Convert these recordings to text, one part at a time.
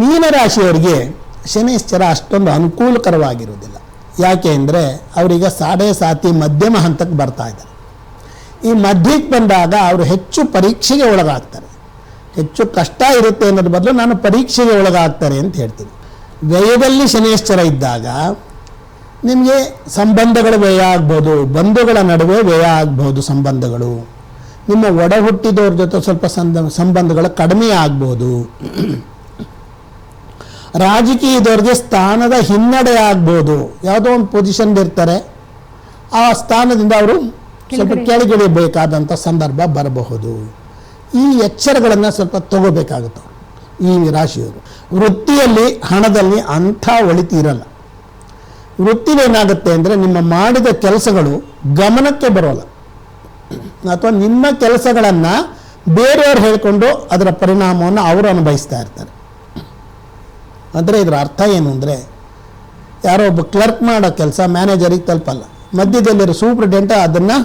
ಮೀನರಾಶಿಯವರಿಗೆ ಶನೈಶ್ಚರ ಅಷ್ಟೊಂದು ಅನುಕೂಲಕರವಾಗಿರುವುದಿಲ್ಲ. ಯಾಕೆ ಅಂದರೆ ಅವರೀಗ ಸಾಡೆ ಸಾತಿ ಮಧ್ಯಮ ಹಂತಕ್ಕೆ ಬರ್ತಾ ಇದ್ದಾರೆ. ಈ ಮಧ್ಯಕ್ಕೆ ಬಂದಾಗ ಅವರು ಹೆಚ್ಚು ಪರೀಕ್ಷೆಗೆ ಒಳಗಾಗ್ತಾರೆ. ಹೆಚ್ಚು ಕಷ್ಟ ಇರುತ್ತೆ ಅನ್ನೋದ್ರ ಬದಲು ನಾನು ಪರೀಕ್ಷೆಗೆ ಒಳಗಾಗ್ತಾರೆ ಅಂತ ಹೇಳ್ತೀನಿ. ವ್ಯಯದಲ್ಲಿ ಶನೇಶ್ವರ ಇದ್ದಾಗ ನಿಮಗೆ ಸಂಬಂಧಗಳು ವ್ಯಯ ಆಗ್ಬೋದು, ಬಂಧುಗಳ ನಡುವೆ ವ್ಯಯ ಆಗ್ಬೋದು ಸಂಬಂಧಗಳು. ನಿಮ್ಮ ಒಡ ಹುಟ್ಟಿದವ್ರ ಜೊತೆ ಸ್ವಲ್ಪ ಸಂಬಂಧಗಳು ಕಡಿಮೆ ಆಗ್ಬೋದು. ರಾಜಕೀಯದವ್ರಿಗೆ ಸ್ಥಾನದ ಹಿನ್ನಡೆ ಆಗ್ಬೋದು. ಯಾವುದೋ ಒಂದು ಪೊಸಿಷನ್ ಇರ್ತಾರೆ. ಆ ಸ್ಥಾನದಿಂದ ಅವರು ಸ್ವಲ್ಪ ಕೆಳಗಿಳಿಬೇಕಾದಂಥ ಸಂದರ್ಭ ಬರಬಹುದು. ಈ ಎಚ್ಚರಗಳನ್ನು ಸ್ವಲ್ಪ ತಗೋಬೇಕಾಗುತ್ತೆ ಈ ರಾಶಿಯವರು. ವೃತ್ತಿಯಲ್ಲಿ ಹಣದಲ್ಲಿ ಅಂಥ ಒಳಿತಿ ಇರಲ್ಲ. ವೃತ್ತಿಲಿ ಏನಾಗುತ್ತೆ ಅಂದರೆ ನಿಮ್ಮ ಮಾಡಿದ ಕೆಲಸಗಳು ಗಮನಕ್ಕೆ ಬರೋಲ್ಲ. ಅಥವಾ ನಿಮ್ಮ ಕೆಲಸಗಳನ್ನು ಬೇರೆಯವ್ರು ಹೇಳಿಕೊಂಡು ಅದರ ಪರಿಣಾಮವನ್ನು ಅವರು ಅನುಭವಿಸ್ತಾ ಇರ್ತಾರೆ. ಅಂದರೆ ಇದರ ಅರ್ಥ ಏನು ಅಂದರೆ ಯಾರೋ ಒಬ್ಬ ಕ್ಲರ್ಕ್ ಮಾಡೋ ಕೆಲಸ ಮ್ಯಾನೇಜರಿಗೆ ತಲುಪಲ್ಲ. ಮಧ್ಯದಲ್ಲಿರೋ ಸೂಪ್ರಿಡೆಂಟ್ ಅದನ್ನು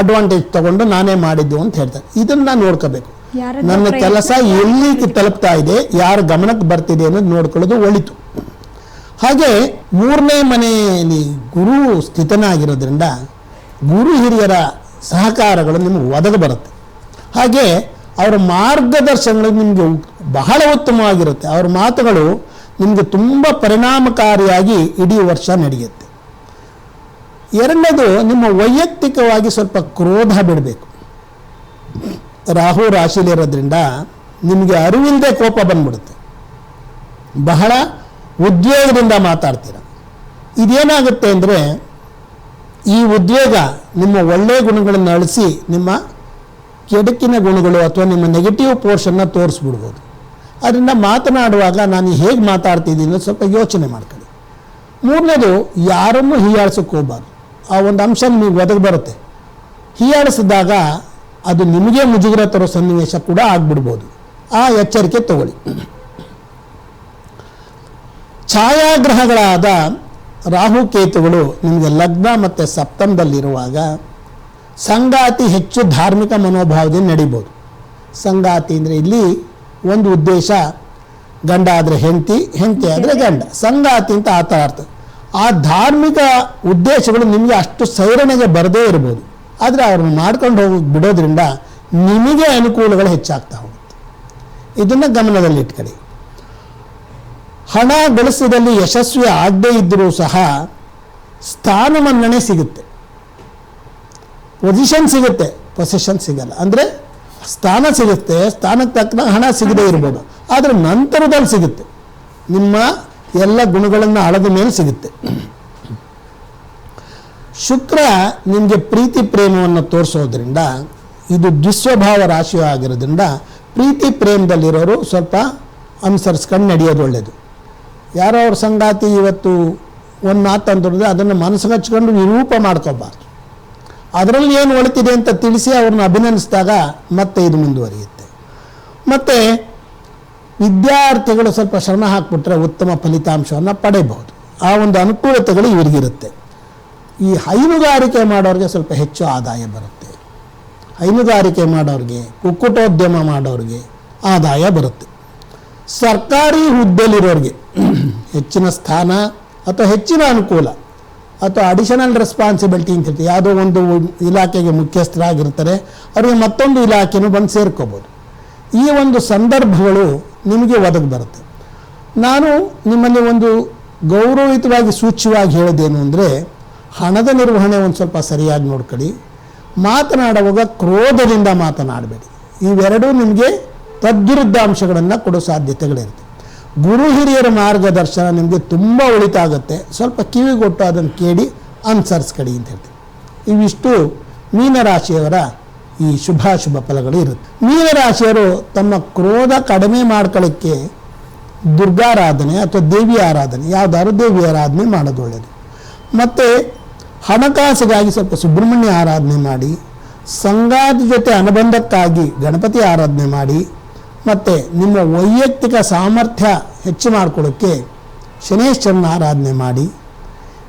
ಅಡ್ವಾಂಟೇಜ್ ತಗೊಂಡು ನಾನೇ ಮಾಡಿದ್ದು ಅಂತ ಹೇಳ್ತಾರೆ. ಇದನ್ನು ನೋಡ್ಕೋಬೇಕು. ನನ್ನ ಕೆಲಸ ಎಲ್ಲಿ ತಲುಪ್ತಾ ಇದೆ ಯಾರ ಗಮನಕ್ಕೆ ಬರ್ತಿದೆ ಅನ್ನೋದು ನೋಡ್ಕೊಳ್ಳೋದು ಒಳಿತು. ಹಾಗೆ ಮೂರನೇ ಮನೆಯಲ್ಲಿ ಗುರು ಸ್ಥಿತನಾಗಿರೋದ್ರಿಂದ ಗುರು ಹಿರಿಯರ ಸಹಕಾರಗಳು ನಿಮಗೆ ಒದಗ ಬರುತ್ತೆ. ಹಾಗೆ ಅವರ ಮಾರ್ಗದರ್ಶನಗಳು ನಿಮಗೆ ಬಹಳ ಉತ್ತಮವಾಗಿರುತ್ತೆ. ಅವರ ಮಾತುಗಳು ನಿಮಗೆ ತುಂಬ ಪರಿಣಾಮಕಾರಿಯಾಗಿ ಇಡೀ ವರ್ಷ ನಡೆಯುತ್ತೆ. ಎರಡನೇದು, ನಿಮ್ಮ ವೈಯಕ್ತಿಕವಾಗಿ ಸ್ವಲ್ಪ ಕ್ರೋಧ ಬಿಡಬೇಕು. ರಾಹು ರಾಶಿಲಿರೋದ್ರಿಂದ ನಿಮಗೆ ಅರಿವಿಲ್ಲದೆ ಕೋಪ ಬಂದ್ಬಿಡುತ್ತೆ. ಬಹಳ ಉದ್ಯೋಗದಿಂದ ಮಾತಾಡ್ತೀರ. ಇದೇನಾಗುತ್ತೆ ಅಂದರೆ, ಈ ಉದ್ಯೋಗ ನಿಮ್ಮ ಒಳ್ಳೆಯ ಗುಣಗಳನ್ನು ಅಳಿಸಿ ನಿಮ್ಮ ಕೆಡುಕಿನ ಗುಣಗಳು ಅಥವಾ ನಿಮ್ಮ ನೆಗೆಟಿವ್ ಪೋರ್ಷನ್ನ ತೋರಿಸ್ಬಿಡ್ಬೋದು. ಅದರಿಂದ ಮಾತನಾಡುವಾಗ ನಾನು ಹೇಗೆ ಮಾತಾಡ್ತಿದ್ದೀನಿ ಸ್ವಲ್ಪ ಯೋಚನೆ ಮಾಡ್ಕೊಳ್ಳಿ. ಮೂರನೇದು, ಯಾರನ್ನೂ ಹೀಯಾಳಿಸೋಕೆ ಹೋಗ್ಬಾರ್ದು. ಆ ಒಂದು ಅಂಶ ನಿಮಗೆ ಒದಗಿ ಬರುತ್ತೆ. ಹೀಯಾಳಿಸಿದಾಗ ಅದು ನಿಮಗೆ ಮುಜುಗರ ತರೋ ಸನ್ನಿವೇಶ ಕೂಡ ಆಗ್ಬಿಡ್ಬೋದು. ಆ ಎಚ್ಚರಿಕೆ ತಗೊಳ್ಳಿ. ಛಾಯಾಗ್ರಹಗಳಾದ ರಾಹುಕೇತುಗಳು ನಿಮಗೆ ಲಗ್ನ ಮತ್ತು ಸಪ್ತಮದಲ್ಲಿರುವಾಗ ಸಂಗಾತಿ ಹೆಚ್ಚು ಧಾರ್ಮಿಕ ಮನೋಭಾವದಿಂದ ನಡಿಬೋದು. ಸಂಗಾತಿ ಅಂದರೆ ಇಲ್ಲಿ ಒಂದು ಉದ್ದೇಶ ಗಂಡ ಆದರೆ ಹೆಂಡತಿ ಹೆಂಡತಿ ಆದರೆ ಗಂಡ. ಸಂಗಾತಿ ಅಂತ ಆ ಥರ ಅರ್ಥ. ಆ ಧಾರ್ಮಿಕ ಉದ್ದೇಶಗಳು ನಿಮಗೆ ಅಷ್ಟು ಸೈರಣೆಗೆ ಬರದೇ ಇರ್ಬೋದು. ಆದರೆ ಅವ್ರನ್ನ ಮಾಡ್ಕೊಂಡು ಹೋಗಿ ಬಿಡೋದ್ರಿಂದ ನಿಮಗೆ ಅನುಕೂಲಗಳು ಹೆಚ್ಚಾಗ್ತಾ ಹೋಗುತ್ತೆ. ಇದನ್ನು ಗಮನದಲ್ಲಿ ಇಟ್ಕೊಳ್ಳಿ. ಹಣ ಗಳಿಸದಲ್ಲಿ ಯಶಸ್ವಿ ಆಗದೇ ಇದ್ದರೂ ಸಹ ಸ್ಥಾನಮನ್ನಣೆ ಸಿಗುತ್ತೆ. ಪೊಸಿಷನ್ ಸಿಗುತ್ತೆ. ಪೊಸಿಷನ್ ಸಿಗಲ್ಲ. ಅಂದರೆ ಸ್ಥಾನ ಸಿಗುತ್ತೆ, ಸ್ಥಾನಕ್ಕೆ ತಕ್ಕನ ಹಣ ಸಿಗದೇ ಇರ್ಬೋದು. ಆದರೆ ನಂತರದಲ್ಲಿ ಸಿಗುತ್ತೆ. ನಿಮ್ಮ ಎಲ್ಲ ಗುಣಗಳನ್ನು ಅಳದ ಮೇಲೆ ಸಿಗುತ್ತೆ. ಶುಕ್ರ ನಿಮಗೆ ಪ್ರೀತಿ ಪ್ರೇಮವನ್ನು ತೋರಿಸೋದ್ರಿಂದ, ಇದು ದುಸ್ವಭಾವ ರಾಶಿಯೂ ಆಗಿರೋದ್ರಿಂದ ಪ್ರೀತಿ ಪ್ರೇಮದಲ್ಲಿರೋರು ಸ್ವಲ್ಪ ಅನುಸರಿಸ್ಕೊಂಡು ನಡೆಯೋದು ಒಳ್ಳೆಯದು ಯಾರೋ ಅವ್ರ ಸಂಗಾತಿ ಇವತ್ತು ಒಂದು ಮಾತು ಅಂತಿದ್ರೆ ಅದನ್ನು ಮನಸ್ಸಿಗೆ ಹಚ್ಕೊಂಡು ನಿರೂಪ ಮಾಡ್ಕೋಬಾರ್ದು ಅದರಲ್ಲಿ ಏನು ಒಳಿತಿದೆ ಅಂತ ತಿಳಿಸಿ ಅವ್ರನ್ನ ಅಭಿನಂದಿಸಿದಾಗ ಮತ್ತೆ ಇದು ಮುಂದುವರಿಯುತ್ತೆ. ಮತ್ತು ವಿದ್ಯಾರ್ಥಿಗಳು ಸ್ವಲ್ಪ ಶ್ರಮ ಹಾಕ್ಬಿಟ್ರೆ ಉತ್ತಮ ಫಲಿತಾಂಶವನ್ನು ಪಡೆಯಬಹುದು. ಆ ಒಂದು ಅನುಕೂಲತೆಗಳು ಇವರಿಗಿರುತ್ತೆ. ಈ ಹೈನುಗಾರಿಕೆ ಮಾಡೋರಿಗೆ ಸ್ವಲ್ಪ ಹೆಚ್ಚು ಆದಾಯ ಬರುತ್ತೆ. ಹೈನುಗಾರಿಕೆ ಮಾಡೋರಿಗೆ, ಕುಕ್ಕುಟೋದ್ಯಮ ಮಾಡೋರಿಗೆ ಆದಾಯ ಬರುತ್ತೆ. ಸರ್ಕಾರಿ ಹುದ್ದೆಲಿರೋರಿಗೆ ಹೆಚ್ಚಿನ ಸ್ಥಾನ ಅಥವಾ ಹೆಚ್ಚಿನ ಅನುಕೂಲ. ಅಥವಾ ಅಡಿಷನಲ್ ರೆಸ್ಪಾನ್ಸಿಬಿಲಿಟಿ ಅಂತ ಇರ್ತದೆ. ಯಾವುದೋ ಒಂದು ಇಲಾಖೆಗೆ ಮುಖ್ಯಸ್ಥರಾಗಿರ್ತಾರೆ. ಅವರಿಗೆ ಮತ್ತೊಂದು ಇಲಾಖೆನೂ ಬಂದು ಸೇರ್ಕೋಬೋದು. ಈ ಒಂದು ಸಂದರ್ಭಗಳು ನಿಮಗೆ ಒದಗಿ ಬರುತ್ತೆ. ನಾನು ನಿಮ್ಮಲ್ಲಿ ಒಂದು ಗೌರವಯುತವಾಗಿ ಸೂಚ್ಯವಾಗಿ ಹೇಳೋದೇನು ಅಂದರೆ, ಹಣದ ನಿರ್ವಹಣೆ ಒಂದು ಸ್ವಲ್ಪ ಸರಿಯಾಗಿ ನೋಡ್ಕೊಳ್ಳಿ. ಮಾತನಾಡುವಾಗ ಕ್ರೋಧದಿಂದ ಮಾತನಾಡಬೇಡಿ. ಇವೆರಡೂ ನಿಮಗೆ ತದ್ವಿರುದ್ಧ ಅಂಶಗಳನ್ನು ಕೊಡೋ ಸಾಧ್ಯತೆಗಳಿರುತ್ತೆ. ಗುರು ಹಿರಿಯರ ಮಾರ್ಗದರ್ಶನ ನಿಮಗೆ ತುಂಬ ಒಳಿತಾಗುತ್ತೆ ಸ್ವಲ್ಪ ಕಿವಿಗೊಟ್ಟು ಅದನ್ನು ಕೇಳಿ ಅನುಸರಿಸ್ಕಡಿ ಅಂತ ಹೇಳ್ತೀವಿ ಇವಿಷ್ಟು ಮೀನರಾಶಿಯವರ ಈ ಶುಭಾಶುಭ ಫಲಗಳು ಇರುತ್ತೆ. ಮೀನರಾಶಿಯರು ತಮ್ಮ ಕ್ರೋಧ ಕಡಿಮೆ ಮಾಡ್ಕೊಳ್ಳೋಕ್ಕೆ ದುರ್ಗಾರಾಧನೆ ಅಥವಾ ದೇವಿ ಆರಾಧನೆ, ಯಾವುದಾದ್ರು ದೇವಿ ಆರಾಧನೆ ಮಾಡೋದು ಒಳ್ಳೆಯದು ಮತ್ತು ಹಣಕಾಸಿಗಾಗಿ ಸ್ವಲ್ಪ ಸುಬ್ರಹ್ಮಣ್ಯ ಆರಾಧನೆ ಮಾಡಿ, ಸಂಗಾತಿ ಜೊತೆ ಅನುಬಂಧಕ್ಕಾಗಿ ಗಣಪತಿ ಆರಾಧನೆ ಮಾಡಿ ಮತ್ತು ನಿಮ್ಮ ವೈಯಕ್ತಿಕ ಸಾಮರ್ಥ್ಯ ಹೆಚ್ಚು ಮಾಡ್ಕೊಳ್ಳೋಕ್ಕೆ ಶನೇಶ್ವರನ ಆರಾಧನೆ ಮಾಡಿ.